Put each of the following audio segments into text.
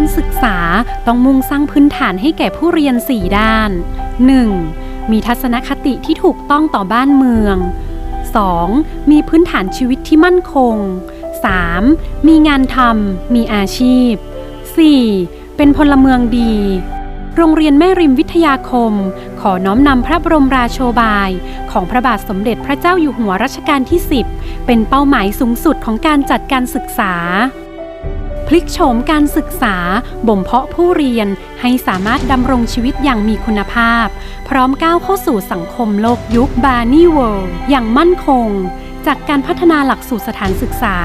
การศึกษาต้องมุ่งสร้างพื้นฐานให้แก่ผู้เรียน 4 ด้าน 1. มีทัศนคติที่ถูกต้องต่อบ้านเมือง 2. มีพื้นฐานชีวิตที่มั่นคง 3. มีงานทำ มีอาชีพ 4. เป็นพลเมืองดี โรงเรียนแม่ริมวิทยาคม ขอน้อมนำพระบรมราโชบาย ของพระบาทสมเด็จพระเจ้าอยู่หัวรัชกาลที่ 10 เป็นเป้าหมายสูงสุดของการจัดการศึกษา พลิกโฉมการศึกษา บ่มเพาะผู้เรียนให้สามารถดำรงชีวิตอย่างมีคุณภาพ พร้อมก้าวเข้าสู่สังคมโลกยุคบาร์นี่เวิลด์อย่างมั่นคง จากการพัฒนาหลักสูตรสถานศึกษา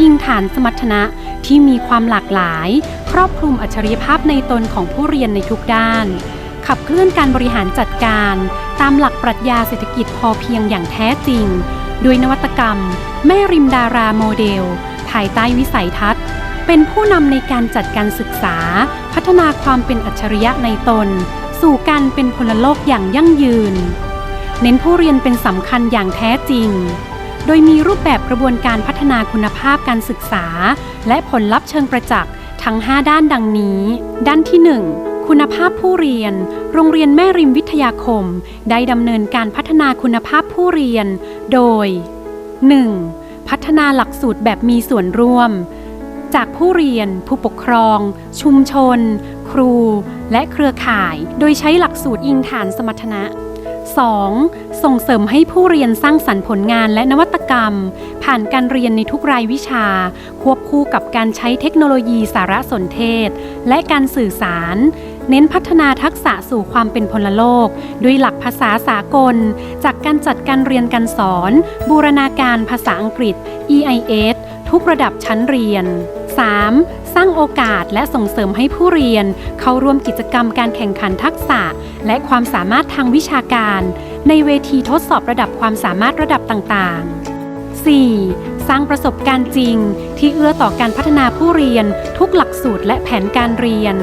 อิงฐานสมรรถนะที่มีความหลากหลาย ครอบคลุมอัจฉริยภาพในตนของผู้เรียนในทุกด้านขับเคลื่อนการบริหารจัดการ ตามหลักปรัชญาเศรษฐกิจพอเพียงอย่างแท้จริง ด้วยนวัตกรรม แม่ริมดาราโมเดล ภายใต้วิสัยทัศน์ เป็นผู้นำในการจัดการศึกษา พัฒนาความเป็นอัจฉริยะในตน สู่การเป็นพลโลกอย่างยั่งยืน เน้นผู้เรียนเป็นสำคัญอย่างแท้จริง โดยมีรูปแบบกระบวนการพัฒนาคุณภาพการศึกษา และผลลัพธ์เชิงประจักษ์ทั้ง 5 ด้านดังนี้ ด้านที่ 1คุณภาพผู้เรียน โรงเรียนแม่ริมวิทยาคม ได้ดำเนินการพัฒนาคุณภาพผู้เรียน โดย 1. พัฒนาหลักสูตรแบบมีส่วนร่วม จากผู้เรียน ผู้ปกครอง ชุมชน ครู และเครือข่าย โดยใช้หลักสูตรอิงฐานสมรรถนะ 2. ส่งเสริมให้ผู้เรียนสร้างสรรค์ผลงานและนวัตกรรม ผ่านการเรียนในทุกรายวิชา ควบคู่กับการใช้เทคโนโลยีสารสนเทศ และการสื่อสาร เน้นพัฒนาทักษะสู่ความเป็นพลโลก ด้วยหลักภาษาสากล จากการจัดการเรียนการสอน บูรณาการภาษาอังกฤษ EIS ทุกระดับชั้นเรียน 3. สร้างโอกาสและส่งเสริมให้ผู้เรียน เข้าร่วมกิจกรรมการแข่งขันทักษะ และความสามารถทางวิชาการ ในเวทีทดสอบระดับความสามารถระดับต่างๆ 4. สร้างประสบการณ์จริง ที่เอื้อต่อการพัฒนาผู้เรียนทุกหลักสูตรและแผนการเรียน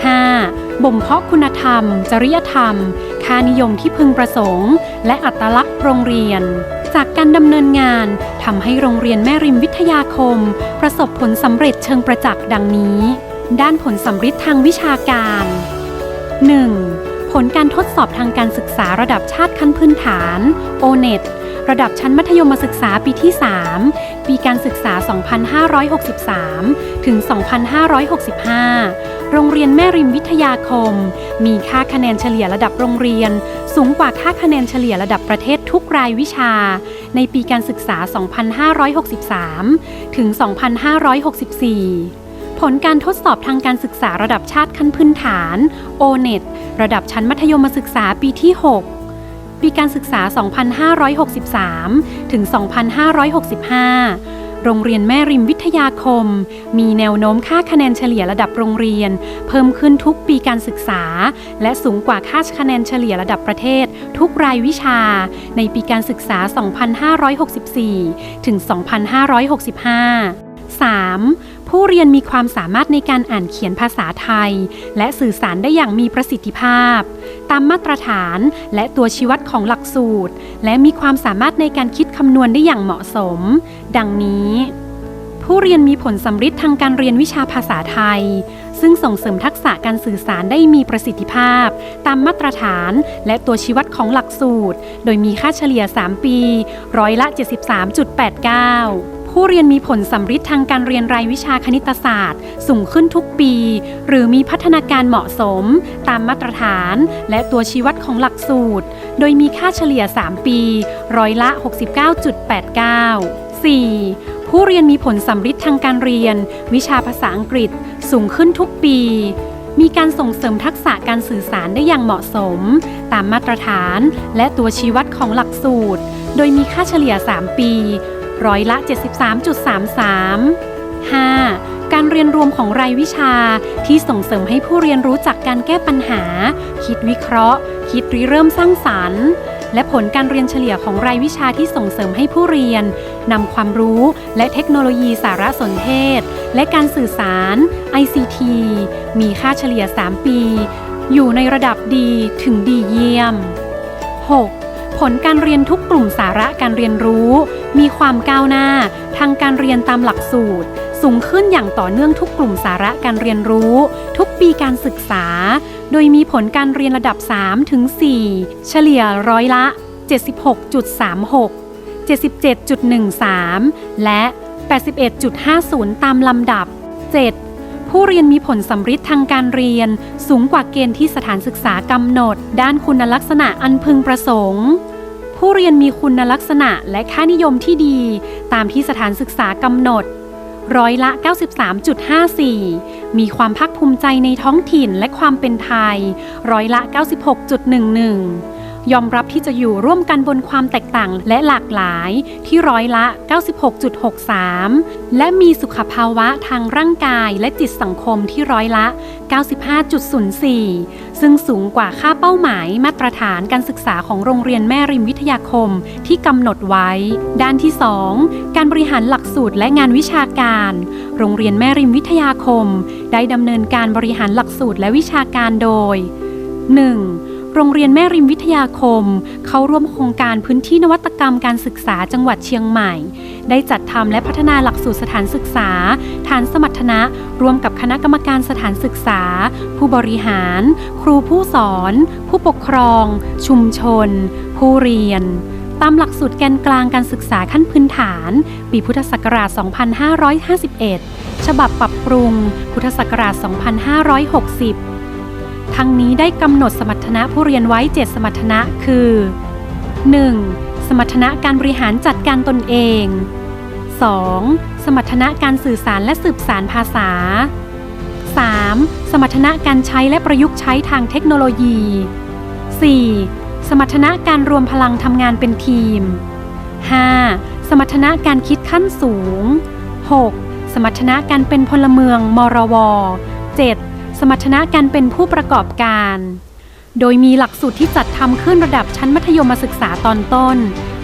5. บ่มเพาะคุณธรรม จริยธรรม ค่านิยมที่พึงประสงค์ และอัตลักษณ์โรงเรียน จากการดำเนินงานทำให้โรงเรียนแม่ริมวิทยาคม ประสบผลสำเร็จเชิงประจักษ์ดังนี้ ด้านผลสำเร็จทางวิชาการ 1. ผลการทดสอบทางการศึกษาระดับชาติขั้นพื้นฐาน O-NET ระดับชั้นมัธยมศึกษาปีที่ 3 ปีการศึกษา 2563 ถึง 2565 โรงเรียนแม่ริมวิทยาคม มีค่าคะแนนเฉลี่ยระดับโรงเรียน สูงกว่าค่าคะแนนเฉลี่ยระดับประเทศทุกรายวิชา ในปีการศึกษา 2563 ถึง 2564ผลการทดสอบทางการศึกษาระดับชาติขั้นพื้นฐาน O-NET ระดับชั้นมัธยมศึกษาปีที่ 6 ปีการศึกษา 2563 ถึง 2565 โรงเรียนแม่ริมวิทยาคม มีแนวโน้มค่าคะแนนเฉลี่ยระดับโรงเรียน เพิ่มขึ้นทุกปีการศึกษา และสูงกว่าค่าคะแนนเฉลี่ยระดับประเทศ ทุกรายวิชา ในปีการศึกษา 2564 ถึง 2565 3. ผู้เรียนมีความสามารถในการอ่านเขียนภาษาไทย และสื่อสารได้อย่างมีประสิทธิภาพ ตามมาตรฐานและตัวชี้วัดของหลักสูตร และมีความสามารถในการคิดคำนวณได้อย่างเหมาะสม ดังนี้ผู้เรียนมีผลสำฤทธิ์ทางการเรียนวิชาภาษาไทย ซึ่งส่งเสริมทักษะการสื่อสารได้มีประสิทธิภาพ ตามมาตรฐานและตัวชี้วัดของหลักสูตร โดยมีค่าเฉลี่ย 3 ปี ร้อยละ 73.89 ผู้เรียนมีผลสำฤทธิ์ทางการเรียนรายวิชาคณิตศาสตร์ สูงขึ้นทุกปี หรือมีพัฒนาการเหมาะสม ตามมาตรฐาน และตัวชี้วัดของหลักสูตร โดยมีค่าเฉลี่ย 3 ปี ร้อยละ 69.89 4. ผู้เรียนมีผลสำฤทธิ์ทางการเรียน วิชาภาษาอังกฤษ สูงขึ้นทุกปี มีการส่งเสริมทักษะการสื่อสารได้อย่างเหมาะสม ตามมาตรฐาน และตัวชี้วัดของหลักสูตร โดยมีค่าเฉลี่ย 3 ปี ร้อยละ 73.33 5. การเรียนรวมของรายวิชาที่ส่งเสริมให้ผู้เรียนรู้จักการแก้ปัญหา คิดวิเคราะห์ คิดริเริ่มสร้างสรรค์ และผลการเรียนเฉลี่ยของรายวิชาที่ส่งเสริมให้ผู้เรียนนำความรู้และเทคโนโลยีสารสนเทศ และการสื่อสาร ICT มีค่าเฉลี่ย 3 ปี อยู่ในระดับดีถึงดีเยี่ยม 6. ผลการเรียนทุกกลุ่มสาระการเรียนรู้ มีความก้าวหน้า ทางการเรียนตามหลักสูตร สูงขึ้นอย่างต่อเนื่องทุกกลุ่มสาระการเรียนรู้ ทุกปีการศึกษา โดยมีผลการเรียนระดับ 3 ถึง 4 เฉลี่ยร้อยละ 76.36 77.13 และ 81.50 ตามลำดับ 7. ผู้เรียนมีผลสำฤทธิ์ทางการเรียน สูงกว่าเกณฑ์ที่สถานศึกษากำหนด ด้านคุณลักษณะอันพึงประสงค์ ผู้เรียนมีคุณลักษณะและค่านิยมที่ดี ตามที่สถานศึกษากำหนด ร้อยละ 93.54 มีความภาคภูมิใจในท้องถิ่นและความเป็นไทย ร้อยละ 96.11 ยอมรับที่จะอยู่ร่วมกันบนความแตกต่างและหลากหลายที่ร้อยละ 96.63 และมีสุขภาวะทางร่างกายและจิตสังคมที่ร้อยละ 95.04 ซึ่งสูงกว่าค่าเป้าหมายมาตรฐานการศึกษาของโรงเรียนแม่ริมวิทยาคมที่กำหนดไว้ ด้านที่ 2 การบริหารหลักสูตรและงานวิชาการ โรงเรียนแม่ริมวิทยาคม ได้ดำเนินการบริหารหลักสูตรและวิชาการโดย 1. โรงเรียนแม่ริมวิทยาคม เข้าร่วมโครงการพื้นที่นวัตกรรมการศึกษาจังหวัดเชียงใหม่ ได้จัดทำและพัฒนาหลักสูตรสถานศึกษา ฐานสมรรถนะ ร่วมกับคณะกรรมการสถานศึกษา ผู้บริหาร ครูผู้สอน ผู้ปกครอง ชุมชน ผู้เรียนตามหลักสูตรแกนกลางการศึกษาขั้นพื้นฐาน ปีพุทธศักราช 2551 ฉบับปรับปรุง พุทธศักราช 2560 ทั้งนี้ได้กำหนดสมรรถนะผู้เรียนไว้ 7 สมรรถนะคือ 1. สมรรถนะการบริหารจัดการตนเอง 2. สมรรถนะการสื่อสารและสืบสารภาษา 3. สมรรถนะการใช้และประยุกต์ใช้ทางเทคโนโลยี 4. สมรรถนะการรวมพลังทำงานเป็นทีม 5. สมรรถนะการคิดขั้นสูง 6. สมรรถนะการเป็นพลเมือง มรว 7. สมรรถนะการเป็นผู้ประกอบการ โดยมีหลักสูตรที่จัดทำขึ้นระดับชั้นมัธยมศึกษาตอนต้น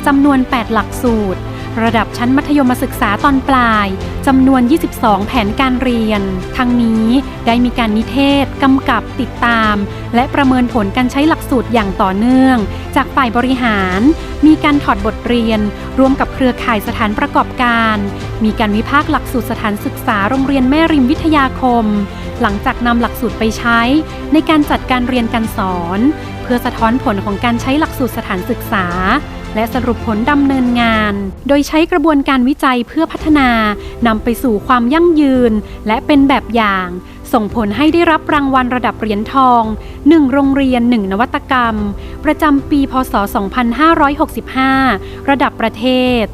จำนวน 8 หลักสูตร ระดับชั้นมัธยมศึกษาตอนปลายจำนวน 22 แผนการเรียน ทั้งนี้ได้มีการนิเทศกำกับติดตาม และประเมินผลการใช้หลักสูตรอย่างต่อเนื่อง จากฝ่ายบริหาร มีการถอดบทเรียนร่วมกับเครือข่ายสถานประกอบการ มีการวิพากษ์หลักสูตรสถานศึกษาโรงเรียนแม่ริมวิทยาคม หลังจากนำหลักสูตรไปใช้ในการจัดการเรียนการสอน เพื่อสะท้อนผลของการใช้หลักสูตรสถานศึกษา และสรุปผลดำเนินงาน โดยใช้กระบวนการวิจัยเพื่อพัฒนานำไปสู่ความยั่งยืน และเป็นแบบอย่าง ส่งผลให้ได้รับรางวัลระดับเหรียญทอง 1 โรงเรียน 1 นวัตกรรม ประจำปี พศ 2565 ระดับประเทศ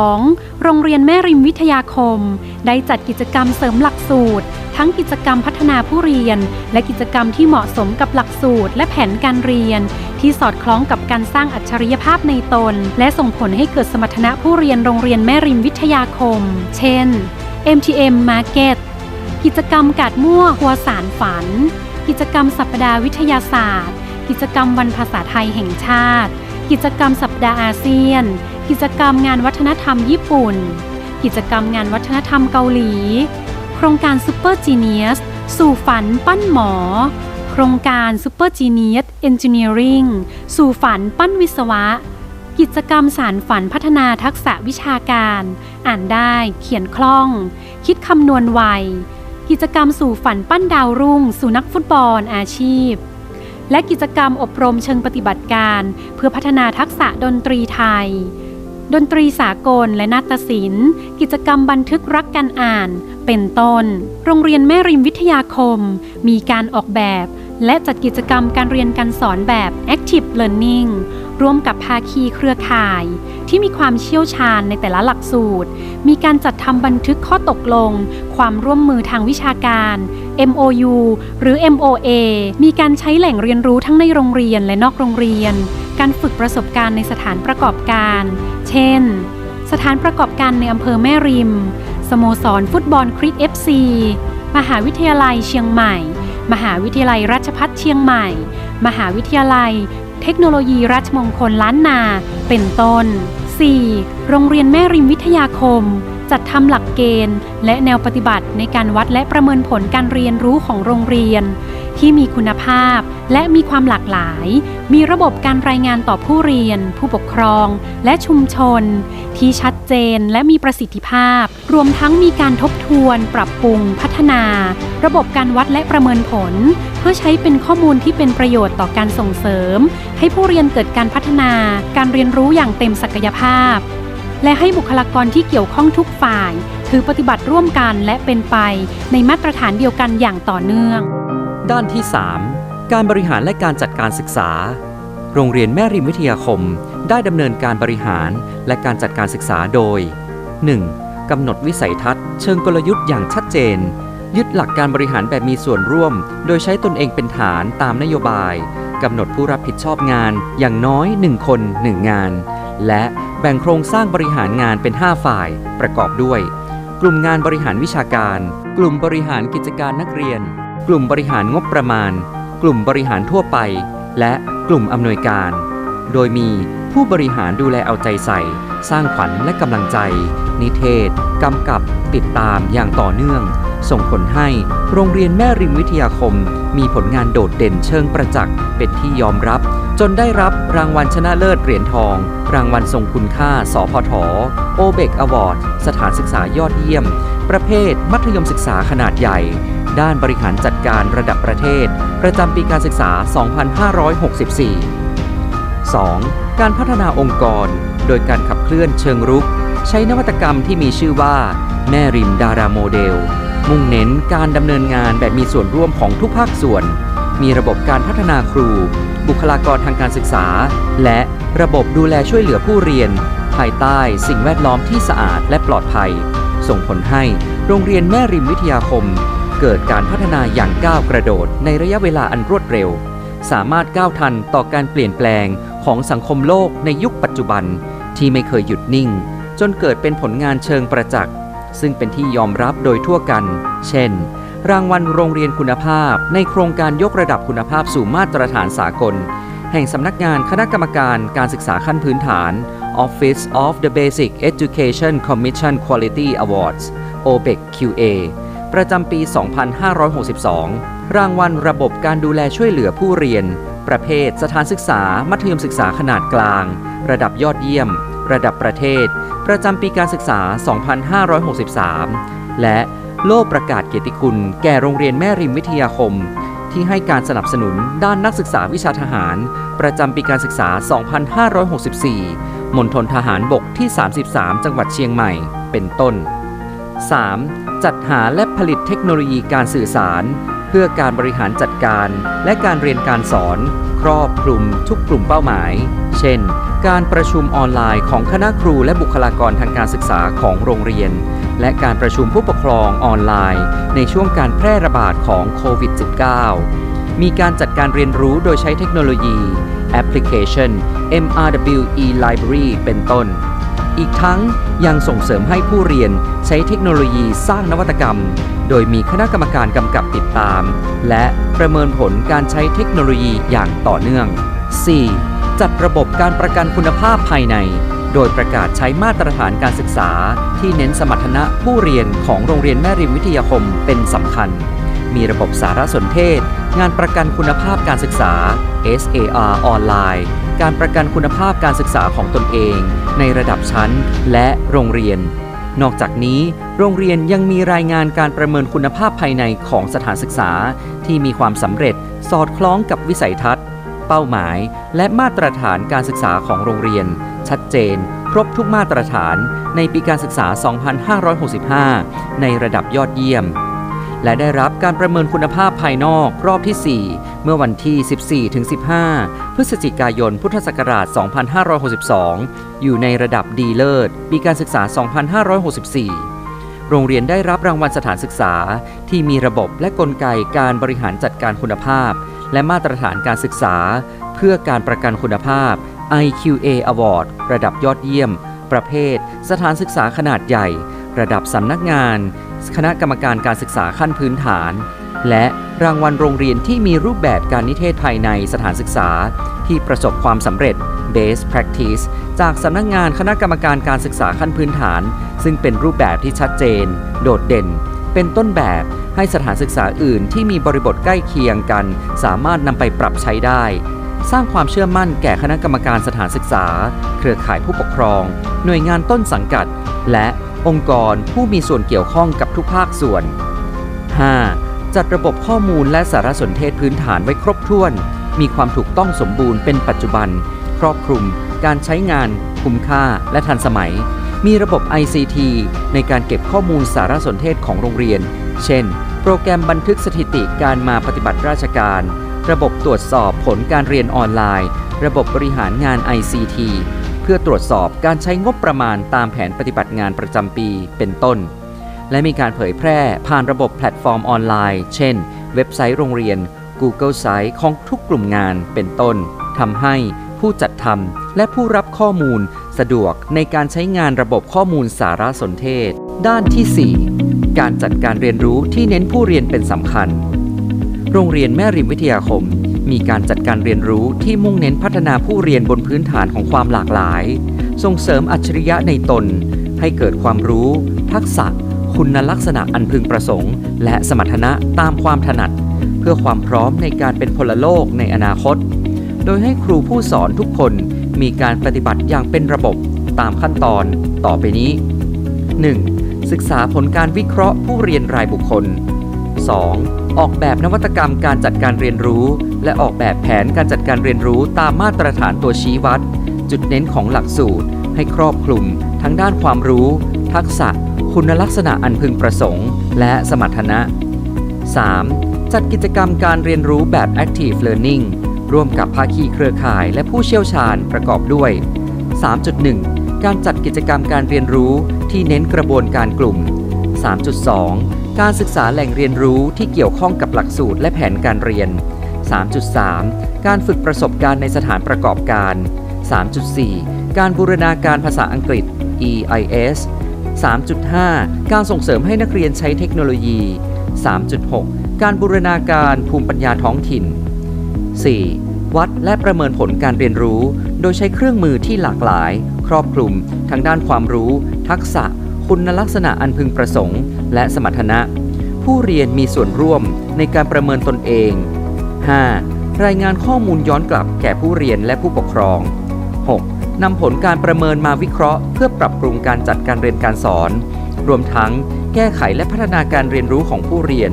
2. โรงเรียนแม่ริมวิทยาคม ได้จัดกิจกรรมเสริมหลักสูตร ทั้งกิจกรรมพัฒนาผู้เรียน และกิจกรรมที่เหมาะสมกับหลักสูตร และแผนการเรียน ที่สอดคล้องกับการสร้างอัจฉริยภาพในตน และส่งผลให้เกิดสมรรถนะผู้เรียนโรงเรียนแม่ริมวิทยาคม เช่น MTM Market กิจกรรมกาดมั่วหัวสารฝัน กิจกรรมสัปดาห์วิทยาศาสตร์ กิจกรรมวันภาษาไทยแห่งชาติ กิจกรรมสัปดาห์อาเซียน กิจกรรมงานวัฒนธรรมญี่ปุ่น กิจกรรมงานวัฒนธรรมเกาหลี โครงการซูเปอร์จีเนียสสู่ฝันปั้นหมอ โครงการซูเปอร์จีเนียสเอนจิเนียริงสู่ฝันปั้นวิศวะ กิจกรรมสารฝันพัฒนาทักษะวิชาการ อ่านได้เขียนคล่อง คิดคำนวณไว กิจกรรมสู่ฝันปั้นดาวรุ่ง สู่นักฟุตบอลอาชีพและกิจกรรมอบรมเชิงปฏิบัติการ เพื่อพัฒนาทักษะดนตรีไทย ดนตรีสากลและนาฏศิลป์ กิจกรรมบันทึกรักการอ่าน เป็นต้น โรงเรียนแม่ริมวิทยาคม มีการออกแบบ และจัดกิจกรรมการเรียนการสอนแบบ Active Learning ร่วมกับภาคีเครือข่าย ที่มีความเชี่ยวชาญในแต่ละหลักสูตร มีการจัดทำบันทึกข้อตกลง ความร่วมมือทางวิชาการ MOU หรือ MOA มีการใช้แหล่งเรียนรู้ทั้งในโรงเรียนและนอกโรงเรียน การฝึกประสบการณ์ในสถานประกอบการ เช่น สถานประกอบการในอำเภอแม่ริม สโมสรฟุตบอลคริก FC มหาวิทยาลัยเชียงใหม่ มหาวิทยาลัยราชภัฏเชียงใหม่ มหาวิทยาลัย เทคโนโลยีราชมงคลล้านนา เป็นต้น 4. โรงเรียนแม่ริมวิทยาคม จัดทำหลักเกณฑ์ และแนวปฏิบัติในการวัดและประเมินผลการเรียนรู้ของโรงเรียน ที่มีคุณภาพ และมีความหลากหลาย มีระบบการรายงานต่อผู้เรียน ผู้ปกครอง และชุมชน ที่ชัดเจนและมีประสิทธิภาพ รวมทั้งมีการทบทวน ปรับปรุง พัฒนา ระบบการวัดและประเมินผล เพื่อใช้เป็นข้อมูลที่เป็นประโยชน์ต่อการส่งเสริม ให้ผู้เรียนเกิดการพัฒนา การเรียนรู้อย่างเต็มศักยภาพ และให้บุคลากรที่เกี่ยวข้องทุกฝ่าย ถือปฏิบัติร่วมกันและเป็นไป ในมาตรฐานเดียวกันอย่างต่อเนื่อง ด้านที่ 3 การบริหารและการจัดการศึกษา โรงเรียนแม่ริมวิทยาคม ได้ดำเนินการบริหารและการจัดการศึกษาโดย 1. กำหนดวิสัยทัศน์ เชิงกลยุทธ์อย่างชัดเจน ยึดหลักการบริหารแบบมีส่วนร่วม โดยใช้ตนเองเป็นฐานตามนโยบายกำหนดผู้รับผิดชอบงานอย่างน้อย 1 คน 1 งาน และแบ่งโครงสร้างบริหารงานเป็น 5 ฝ่าย ประกอบด้วย กลุ่มงานบริหารวิชาการ กลุ่มบริหารกิจการนักเรียน กลุ่มบริหารงบประมาณ ลุ่มบริหารทั่วไป และกลุ่มอำนวยการ โดยมีผู้บริหารดูแลเอาใจใส่ สร้างขวัญและกำลังใจ นิเทศ กำกับติดตามอย่างต่อเนื่อง ส่งผลให้โรงเรียนแม่ริมวิทยาคม มีผลงานโดดเด่นเชิงประจักษ์เป็นที่ยอมรับ จนได้รับรางวัลชนะเลิศเหรียญทอง รางวัลทรงคุณค่า สพทโอเบกอวอร์ดสถานศึกษายอดเยี่ยม ประเภทมัธยมศึกษาขนาดใหญ่ ด้านบริหารจัดการระดับประเทศ ประจำปีการศึกษา 2564 2. การพัฒนาองค์กร โดยการขับเคลื่อนเชิงรุก ใช้นวัตกรรมที่มีชื่อว่า แม่ริมดาราโมเดล มุ่งเน้นการดำเนินงานแบบมีส่วนร่วมของทุกภาคส่วน มีระบบการพัฒนาครู บุคลากรทางการศึกษา และระบบดูแลช่วยเหลือผู้เรียน ภายใต้สิ่งแวดล้อมที่สะอาดและปลอดภัย ส่งผลให้โรงเรียนแม่ริมวิทยาคม เกิดการพัฒนาอย่างก้าวกระโดดในระยะเวลาอันรวดเร็ว สามารถก้าวทันต่อการเปลี่ยนแปลงของสังคมโลกในยุคปัจจุบันที่ไม่เคยหยุดนิ่ง จนเกิดเป็นผลงานเชิงประจักษ์ซึ่งเป็นที่ยอมรับโดยทั่วกัน เช่น รางวัลโรงเรียนคุณภาพ ในโครงการยกระดับคุณภาพสู่มาตรฐานสากล แห่งสำนักงานคณะกรรมการการศึกษาขั้นพื้นฐาน Office of the Basic Education Commission Quality Awards OBEC QA ประจำปี 2562 รางวัลระบบการดูแลช่วยเหลือผู้เรียน ประเภทสถานศึกษา มัธยมศึกษาขนาดกลาง ระดับยอดเยี่ยม ระดับประเทศ ประจำปีการศึกษา 2563 และโล่ประกาศเกียรติคุณ แก่โรงเรียนแม่ริมวิทยาคม ที่ให้การสนับสนุนด้านนักศึกษาวิชาทหาร ประจำปีการศึกษา 2564 มณฑลทหารบกที่ 33 จังหวัดเชียงใหม่ เป็นต้น 3. จัดหาและผลิตเทคโนโลยีการสื่อสาร เพื่อการบริหารจัดการและการเรียนการสอน ครอบคลุมทุกกลุ่มเป้าหมาย เช่น การประชุมออนไลน์ของคณะครูและบุคลากรทางการศึกษาของโรงเรียน และการประชุมผู้ปกครองออนไลน์ ในช่วงการแพร่ระบาดของโควิด -19 มีการจัดการเรียนรู้โดยใช้เทคโนโลยี แอปพลิเคชัน MRWE Library เป็นต้น อีกทั้งยังส่งเสริมให้ผู้เรียนใช้เทคโนโลยีสร้างนวัตกรรม โดยมีคณะกรรมการกำกับติดตาม และประเมินผลการใช้เทคโนโลยีอย่างต่อเนื่อง 4. จัดระบบการประกันคุณภาพภายใน โดยประกาศใช้มาตรฐานการศึกษา ที่เน้นสมรรถนะผู้เรียนของโรงเรียนแม่ริมวิทยาคมเป็นสำคัญ มีระบบสารสนเทศ งานประกันคุณภาพการศึกษา SAR ออนไลน์ การประกันคุณภาพการศึกษาของตนเอง ในระดับชั้นและโรงเรียน นอกจากนี้ โรงเรียนยังมีรายงานการประเมินคุณภาพภายในของสถานศึกษา ที่มีความสำเร็จสอดคล้องกับวิสัยทัศน์ เป้าหมาย และมาตรฐานการศึกษาของโรงเรียน ชัดเจน ครบทุกมาตรฐาน ในปีการศึกษา 2565 ในระดับยอดเยี่ยม และได้รับการประเมินคุณภาพภายนอกรอบที่ 4 เมื่อวันที่ 14-15 พฤศจิกายน พุทธศักราช 2562 อยู่ในระดับดีเลิศปีการศึกษา 2564โรงเรียนได้รับรางวัลสถานศึกษาที่มีระบบและกลไกการบริหารจัดการคุณภาพ และมาตรฐานการศึกษา เพื่อการประกันคุณภาพ IQA Award ระดับยอดเยี่ยม ประเภท สถานศึกษาขนาดใหญ่ ระดับสำนักงาน คณะกรรมการการศึกษาขั้นพื้นฐาน และรางวัลโรงเรียนที่มีรูปแบบการนิเทศภายในสถานศึกษา ที่ประสบความสำเร็จ Best Practice จากสำนักงานคณะกรรมการการศึกษาขั้นพื้นฐาน ซึ่งเป็นรูปแบบที่ชัดเจน โดดเด่น เป็นต้นแบบให้สถานศึกษาอื่นที่มีบริบทใกล้เคียงกัน สามารถนำไปปรับใช้ได้ สร้างความเชื่อมั่นแก่คณะกรรมการสถานศึกษา เครือข่ายผู้ปกครอง หน่วยงานต้นสังกัด และ องค์กรผู้มีส่วนเกี่ยวข้องกับทุกภาคส่วน 5. จัดระบบข้อมูลและสารสนเทศพื้นฐานไว้ครบถ้วน มีความถูกต้องสมบูรณ์เป็นปัจจุบัน ครอบคลุม การใช้งาน คุ้มค่า และทันสมัย มีระบบ ICT ในการเก็บข้อมูลสารสนเทศของโรงเรียน เช่น โปรแกรมบันทึกสถิติการมาปฏิบัติราชการ ระบบตรวจสอบผลการเรียนออนไลน์ ระบบบริหารงาน ICT เพื่อตรวจสอบการใช้งบประมาณตามแผนปฏิบัติงานประจำปีเป็นต้น และมีการเผยแพร่ผ่านระบบแพลตฟอร์มออนไลน์ เช่น เว็บไซต์โรงเรียน Google Site ของทุกกลุ่มงานเป็นต้นทำให้ผู้จัดทำและผู้รับข้อมูลสะดวกในการใช้งานระบบข้อมูลสารสนเทศ ด้านที่ 4 การจัดการเรียนรู้ที่เน้นผู้เรียนเป็นสำคัญ โรงเรียนแม่ริมวิทยาคม มีการจัดการเรียนรู้ที่มุ่งเน้นพัฒนาผู้เรียนบนพื้นฐานของความหลากหลาย ส่งเสริมอัจฉริยะในตน ให้เกิดความรู้ ทักษะ คุณลักษณะอันพึงประสงค์ และสมรรถนะตามความถนัด เพื่อความพร้อมในการเป็นพลโลกในอนาคต โดยให้ครูผู้สอนทุกคนมีการปฏิบัติอย่างเป็นระบบตามขั้นตอนต่อไปนี้ 1. ศึกษาผลการวิเคราะห์ผู้เรียนรายบุคคล 2. ออกแบบนวัตกรรมการจัดการเรียนรู้ และออกแบบแผนการจัดการเรียนรู้ตามมาตรฐานตัวชี้วัด จุดเน้นของหลักสูตร ให้ครอบคลุม ทั้งด้านความรู้ ทักษะ คุณลักษณะอันพึงประสงค์ และสมรรถนะ 3. จัดกิจกรรมการเรียนรู้แบบ Active Learning ร่วมกับภาคีเครือข่ายและผู้เชี่ยวชาญประกอบด้วย 3.1 การจัดกิจกรรมการเรียนรู้ที่เน้นกระบวนการกลุ่ม 3.2 การศึกษาแหล่งเรียนรู้ที่เกี่ยวข้องกับหลักสูตรและแผนการเรียน 3.3 การฝึกประสบการณ์ในสถานประกอบการ 3.4 การบูรณาการภาษาอังกฤษ EIS 3.5 การส่งเสริมให้นักเรียนใช้เทคโนโลยี 3.6 การบูรณาการภูมิปัญญาท้องถิ่น 4. วัดและประเมินผลการเรียนรู้ โดยใช้เครื่องมือที่หลากหลาย ครอบคลุม ทั้งด้านความรู้ ทักษะ คุณลักษณะอันพึงประสงค์ และสมรรถนะ ผู้เรียนมีส่วนร่วมในการประเมินตนเอง 5. รายงานข้อมูลย้อนกลับแก่ผู้เรียนและผู้ปกครอง 6. นำผลการประเมินมาวิเคราะห์ เพื่อปรับปรุงการจัดการเรียนการสอน รวมทั้งแก้ไขและพัฒนาการเรียนรู้ของผู้เรียน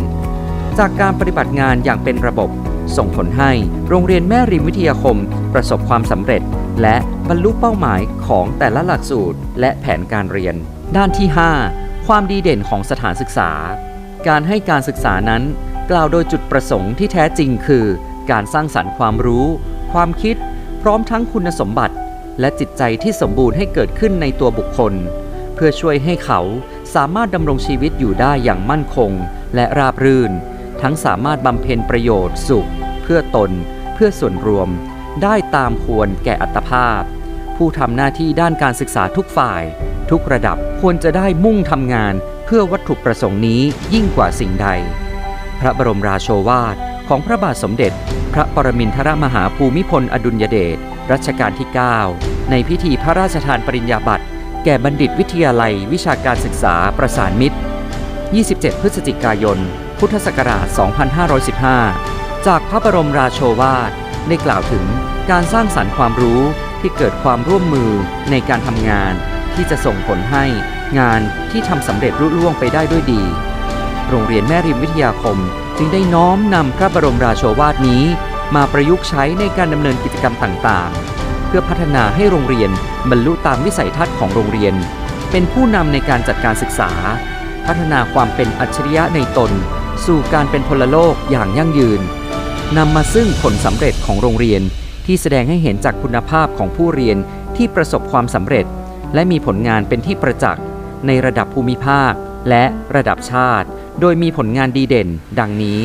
จากการปฏิบัติงานอย่างเป็นระบบ ส่งผลให้โรงเรียนแม่ริมวิทยาคม ประสบความสำเร็จ และบรรลุเป้าหมายของแต่ละหลักสูตร และแผนการเรียน ด้านที่ 5 ความดีเด่นของสถานศึกษา การให้การศึกษานั้น กล่าวโดยจุดประสงค์ที่แท้จริงคือ การสร้างสรรค์ความรู้ ความคิด พร้อมทั้งคุณสมบัติ และจิตใจที่สมบูรณ์ให้เกิดขึ้นในตัวบุคคล เพื่อช่วยให้เขาสามารถดำรงชีวิตอยู่ได้อย่างมั่นคง และราบรื่น ทั้งสามารถบำเพ็ญประโยชน์สุข เพื่อตน เพื่อส่วนรวม ได้ตามควรแก่อัตภาพ ผู้ทำหน้าที่ด้านการศึกษาทุกฝ่าย ทุกระดับควรจะได้มุ่งทำงาน เพื่อวัตถุประสงค์นี้ยิ่งกว่าสิ่งใด พระบรมราโชวาทของพระบาทสมเด็จ พระปรมินทรมหาภูมิพลอดุลยเดชรัชกาลที่ 9 ในพิธีพระราชทานปริญญาบัตร แก่บัณฑิตวิทยาลัยวิชาการศึกษาประสานมิตร 27 พฤศจิกายน พุทธศักราช 2515 จากพระบรมราโชวาทได้กล่าวถึงการสร้างสรรค์ความรู้ที่เกิดความร่วมมือในการทำงาน ที่จะส่งผลให้งานที่ทำสำเร็จรุ่ล่วงไปได้ด้วยดี โรงเรียนแม่ริมวิทยาคม จึงได้น้อมนำพระบรมราโชวาทนี้ มาประยุกต์ใช้ในการดำเนินกิจกรรมต่างๆ เพื่อพัฒนาให้โรงเรียนบรรลุตามวิสัยทัศน์ของโรงเรียน เป็นผู้นำในการจัดการศึกษา พัฒนาความเป็นอัจฉริยะในตน สู่การเป็นพลโลกอย่างยั่งยืนนำมาซึ่งผลสำเร็จของโรงเรียน ที่แสดงให้เห็นจากคุณภาพของผู้เรียนที่ประสบความสำเร็จ และมีผลงานเป็นที่ประจักษ์ในระดับภูมิภาคและระดับชาติ โดยมีผลงานดีเด่น ดังนี้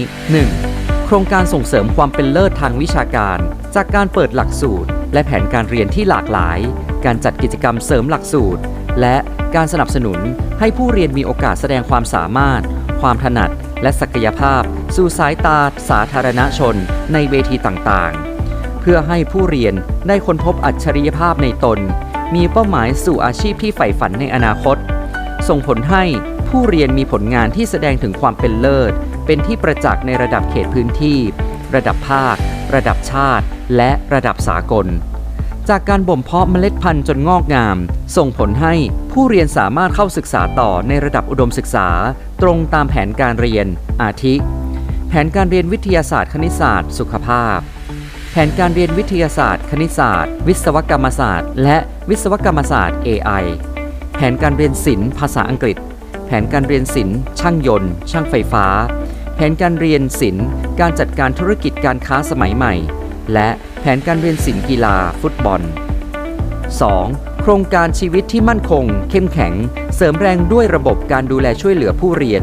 1. โครงการส่งเสริมความเป็นเลิศทางวิชาการ จากการเปิดหลักสูตร และแผนการเรียนที่หลากหลาย การจัดกิจกรรมเสริมหลักสูตร และการสนับสนุนให้ผู้เรียนมีโอกาสแสดงความสามารถ ความถนัด และศักยภาพ สู่สายตาสาธารณชน ในเวทีต่างๆ เพื่อให้ผู้เรียนได้ค้นพบอัจฉริยภาพในตน มีเป้าหมายสู่อาชีพที่ใฝ่ฝันในอนาคต ส่งผลให้ ผู้เรียนมีผลงานที่แสดงถึงความเป็นเลิศ เป็นที่ประจักษ์ในระดับเขตพื้นที่ ระดับภาค ระดับชาติ และระดับสากล จากการบ่มเพาะเมล็ดพันธุ์จนงอกงาม ส่งผลให้ผู้เรียนสามารถเข้าศึกษาต่อในระดับอุดมศึกษา ตรงตามแผนการเรียน อาทิ แผนการเรียนวิทยาศาสตร์ คณิตศาสตร์ สุขภาพ แผนการเรียนวิทยาศาสตร์ คณิตศาสตร์ วิศวกรรมศาสตร์ และวิศวกรรมศาสตร์ AI แผนการเรียนศิลป์ภาษาอังกฤษ แผนการเรียนศิลป์ช่างยนต์ ช่างไฟฟ้า แผนการเรียนศิลป์การจัดการธุรกิจการค้าสมัยใหม่ และแผนการเรียนศิลป์กีฬาฟุตบอล 2. โครงการชีวิตที่มั่นคง เข้มแข็ง เสริมแรงด้วยระบบการดูแลช่วยเหลือผู้เรียน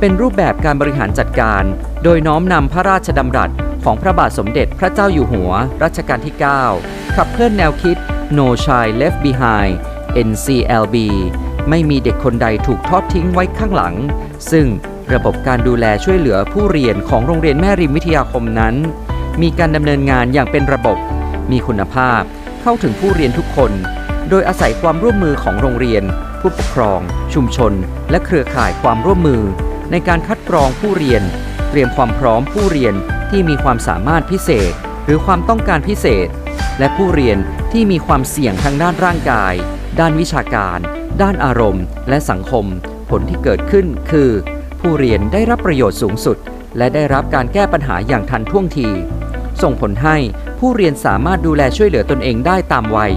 เป็นรูปแบบการบริหารจัดการ โดยน้อมนำพระราชดำรัสของพระบาทสมเด็จพระเจ้าอยู่หัว รัชกาลที่ 9 ขับเคลื่อนแนวคิด No Child Left Behind NCLB ไม่มีเด็กคนใดถูกทอดทิ้งไว้ข้างหลัง ซึ่งระบบการดูแลช่วยเหลือผู้เรียนของโรงเรียนแม่ริมวิทยาคมนั้น มีการดำเนินงานอย่างเป็นระบบ มีคุณภาพเข้าถึงผู้เรียนทุกคน โดยอาศัยความร่วมมือของโรงเรียน ผู้ปกครอง ชุมชน และเครือข่ายความร่วมมือ ในการคัดกรองผู้เรียน เตรียมความพร้อมผู้เรียนที่มีความสามารถพิเศษ หรือความต้องการพิเศษ และผู้เรียนที่มีความเสี่ยงทางด้านร่างกาย ด้านวิชาการ ด้านอารมณ์ และสังคม ผลที่เกิดขึ้นคือ ผู้เรียนได้รับประโยชน์สูงสุด และได้รับการแก้ปัญหาอย่างทันท่วงที ส่งผลให้ผู้เรียนสามารถดูแลช่วยเหลือตนเองได้ตามวัย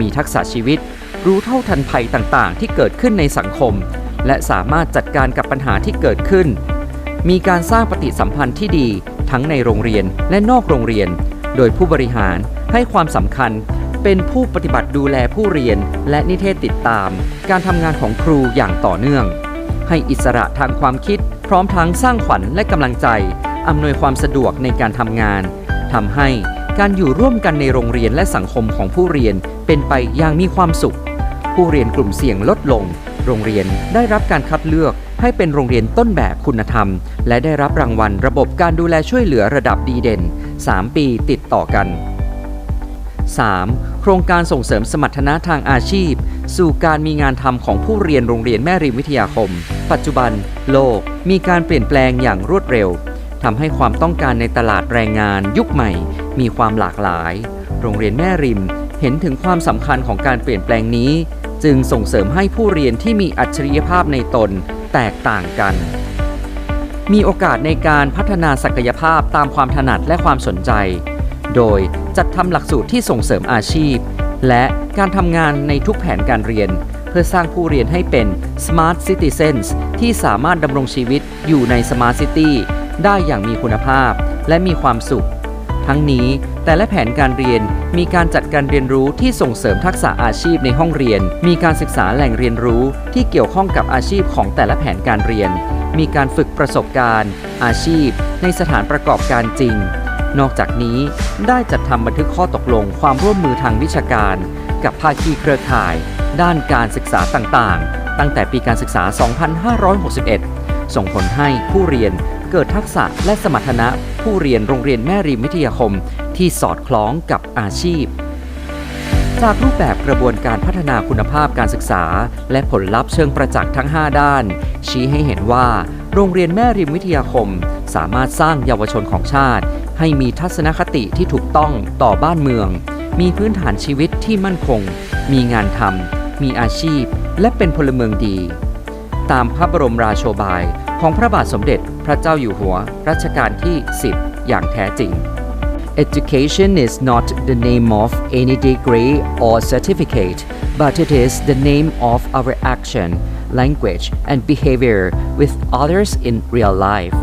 มีทักษะชีวิต รู้เท่าทันภัยต่างๆ ที่เกิดขึ้นในสังคม และสามารถจัดการกับปัญหาที่เกิดขึ้น มีการสร้างปฏิสัมพันธ์ที่ดีทั้งในโรงเรียนและนอกโรงเรียน โดยผู้บริหารให้ความสำคัญ เป็นผู้ปฏิบัติดูแลผู้เรียน และนิเทศติดตาม การทำงานของครูอย่างต่อเนื่อง ให้อิสระทางความคิด พร้อมทั้งสร้างขวัญและกำลังใจอำนวยความสะดวกในการทำงานทำให้การอยู่ร่วมกันในโรงเรียนและสังคมของผู้เรียนเป็นไปอย่างมีความสุข ผู้เรียนกลุ่มเสี่ยงลดลง โรงเรียนได้รับการคัดเลือกให้เป็นโรงเรียนต้นแบบคุณธรรม และได้รับรางวัลระบบการดูแลช่วยเหลือระดับดีเด่น 3 ปีติดต่อกัน 3. โครงการส่งเสริมสมรรถนะทางอาชีพ สู่การมีงานทำของผู้เรียนโรงเรียนแม่ริมวิทยาคม ปัจจุบัน โลก มีการเปลี่ยนแปลงอย่างรวดเร็วทำให้ความต้องการในตลาดแรงงาน ยุคใหม่ มีความหลากหลาย โรงเรียนแม่ริมเห็นถึงความสำคัญของการเปลี่ยนแปลงนี้ จึงส่งเสริมให้ผู้เรียนที่มีอัจฉริยภาพในตนแตกต่างกัน มีโอกาสในการพัฒนาศักยภาพตามความถนัดและความสนใจ โดยจัดทำหลักสูตรที่ส่งเสริมอาชีพ และการทำงานในทุกแผนการเรียน เพื่อสร้างผู้เรียนให้เป็น Smart Citizens ที่สามารถดำรงชีวิตอยู่ใน Smart City ได้อย่างมีคุณภาพและมีความสุข ทั้งนี้แต่ละแผนการเรียนมีการจัดการเรียนรู้ที่ส่งเสริมทักษะอาชีพในห้องเรียน มีการศึกษาแหล่งเรียนรู้ที่เกี่ยวข้องกับอาชีพของแต่ละแผนการเรียน มีการฝึกประสบการณ์ อาชีพ ในสถานประกอบการจริง นอกจากนี้ได้จัดทำบันทึกข้อตกลงความร่วมมือทางวิชาการ กับภาคีเครือข่าย ด้านการศึกษาต่างๆ ตั้งแต่ปีการศึกษา 2561 ส่งผลให้ผู้เรียนเกิดทักษะและสมรรถนะผู้เรียนโรงเรียนแม่ริมวิทยาคมที่สอดคล้องกับอาชีพ จากรูปแบบกระบวนการพัฒนาคุณภาพการศึกษา และผลลัพธ์เชิงประจักษ์ทั้ง 5 ด้าน ชี้ให้เห็นว่า โรงเรียนแม่ริมวิทยาคม สามารถสร้างเยาวชนของชาติ ให้มีทัศนคติที่ถูกต้องต่อบ้านเมือง มีพื้นฐานชีวิตที่มั่นคง มีงานทำมีอาชีพ และเป็นพลเมืองดี ตามพระบรมราโชบายของพระบาทสมเด็จพระเจ้าอยู่หัวรัชกาลที่ 10 อย่างแท้จริง Education is not the name of any degree or certificate, but it is the name of our action, language, and behavior with others in real life.